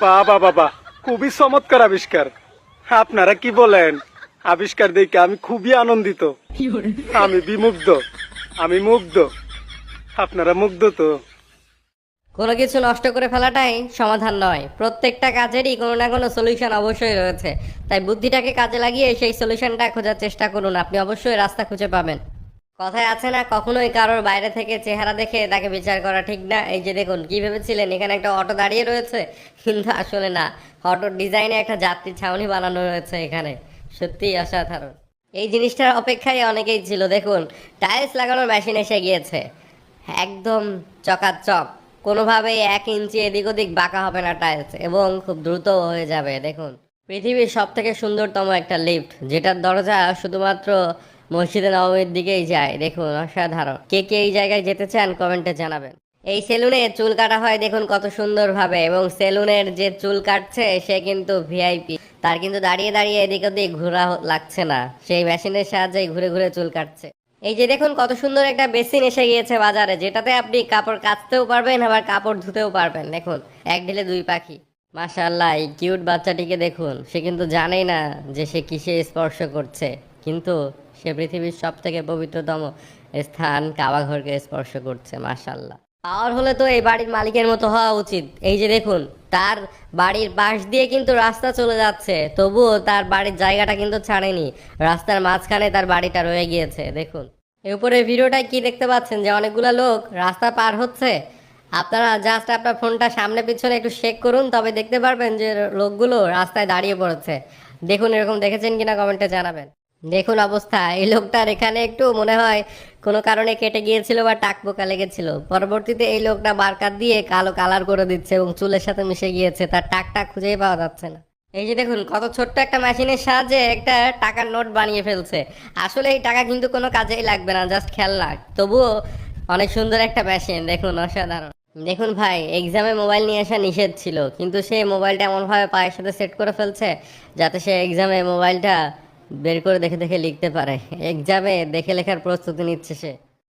বাবা বাবা খুবই চমৎকার আবিষ্কার। আপনারা কি বলেন? আবিষ্কার দেখে আমি খুবই আনন্দিত। আমি বিমুগ্ধ। আমি মুগ্ধ। আপনারা মুগ্ধ তো? কোনো কিছু নষ্ট করে ফেলাটাই সমাধান নয়। প্রত্যেকটা কাজেরই কোনো না কোনো সলিউশন অবশ্যই রয়েছে। তাই বুদ্ধিটাকে কাজে লাগিয়ে সেই সলিউশনটা খোঁজার চেষ্টা করুন। আপনি অবশ্যই রাস্তা খুঁজে পাবেন। কথায় আছে না, কখনোই কারোর বাইরে থেকে চেহারা দেখে তাকে বিচার করা ঠিক না। এই যে দেখুন, কি ভেবেছিলেন? এখানে একটা অটো দাঁড়িয়ে রয়েছে, কিন্তু আসলে না, অটোর ডিজাইনে একটা যাত্রী ছাউনি বানানো রয়েছে এখানে। সত্যিই অসাধারণ। এই জিনিসটার অপেক্ষায় অনেকেই ছিল। দেখুন, টাইলস লাগানোর মেশিন এসে গিয়েছে। একদম চকাচক। কোনোভাবেই এক ইঞ্চি এদিক ওদিক বাঁকা হবে না টাইলস, এবং খুব দ্রুত হয়ে যাবে। দেখুন, পৃথিবীর সব থেকে সুন্দরতম একটা লিফট, যেটার দরজা শুধুমাত্র মসজিদে নবমীর দিকেই যায়। দেখুন, অসাধারণ। কে কে এই জায়গায় যেতে চান, কমেন্টে জানাবেন। এই সেলুনে চুল কাটা হয়, দেখুন কত সুন্দরভাবে। এবং সেলুনের যে চুল কাটছে, সে কিন্তু ভিআইপি তার কিন্তু দাঁড়িয়ে দাঁড়িয়ে এদিক ওদিক ঘোরা লাগছে না। সেই মেশিনের সাহায্যে ঘুরে ঘুরে চুল কাটছে। এই যে দেখুন, কত সুন্দর একটা বেসিন এসে গিয়েছে বাজারে। যেটাতে আপনি কাপড় কাচতেও পারবেন, আবার কাপড় ধুতেও পারবেন। দেখুন, এক ঢিলে দুই পাখি। মাশাল্লাহ এই কিউট বাচ্চাটিকে দেখুন। সে কিন্তু জানেই না যে সে কিসে স্পর্শ করছে। কিন্তু সে পৃথিবীর সব থেকে পবিত্রতম স্থান কাবাঘরকে স্পর্শ করছে মাশাল্লাহ পাওয়ার হলে তো এই বাড়ির মালিকের মতো হওয়া উচিত। এই যে দেখুন, তার বাড়ির পাশ দিয়ে কিন্তু রাস্তা চলে যাচ্ছে, তবুও তার বাড়ির জায়গাটা কিন্তু ছাড়েনি। রাস্তার মাঝখানে তার বাড়িটা রয়ে গিয়েছে, দেখুন। এর উপরে ভিডিওটায় কি দেখতে পাচ্ছেন যে অনেকগুলো লোক রাস্তা পার হচ্ছে? আপনারা জাস্ট আপনার ফোনটা সামনে পিছনে একটু শেক করুন, তবে দেখতে পারবেন যে লোকগুলো রাস্তায় দাঁড়িয়ে পড়েছে। দেখুন এরকম দেখেছেন কিনা কমেন্টে জানাবেন। দেখুন অবস্থা, এই লোকটার এখানে একটু মনে হয় কোনো কারণে কেটে গিয়েছিল বা টাক পোকা লেগেছিল। পরবর্তীতে এই লোকটা বারকাত দিয়ে কালো কালার করে দিচ্ছে এবং চুলের সাথে মিশে গিয়েছে, তার টাকটা খুঁজেই পাওয়া যাচ্ছে না। এই যে দেখুন, কত ছোট্ট একটা মেশিনের সাহায্যে একটা টাকার নোট বানিয়ে ফেলছে। আসলে এই টাকা কিন্তু কোনো কাজেই লাগবে না, জাস্ট খেলনা। তবুও অনেক সুন্দর একটা মেশিন, দেখুন অসাধারণ। দেখুন ভাই, এক্সামে মোবাইল নিয়ে আসা নিষেধ ছিল, কিন্তু সে মোবাইলটা এমনভাবে পায়ের সাথে সেট করে ফেলছে যাতে সে এক্সামে মোবাইলটা বের করে দেখে দেখে লিখতে পারে। এক্সামে দেখে লেখার প্রস্তুতি নিচ্ছে সে।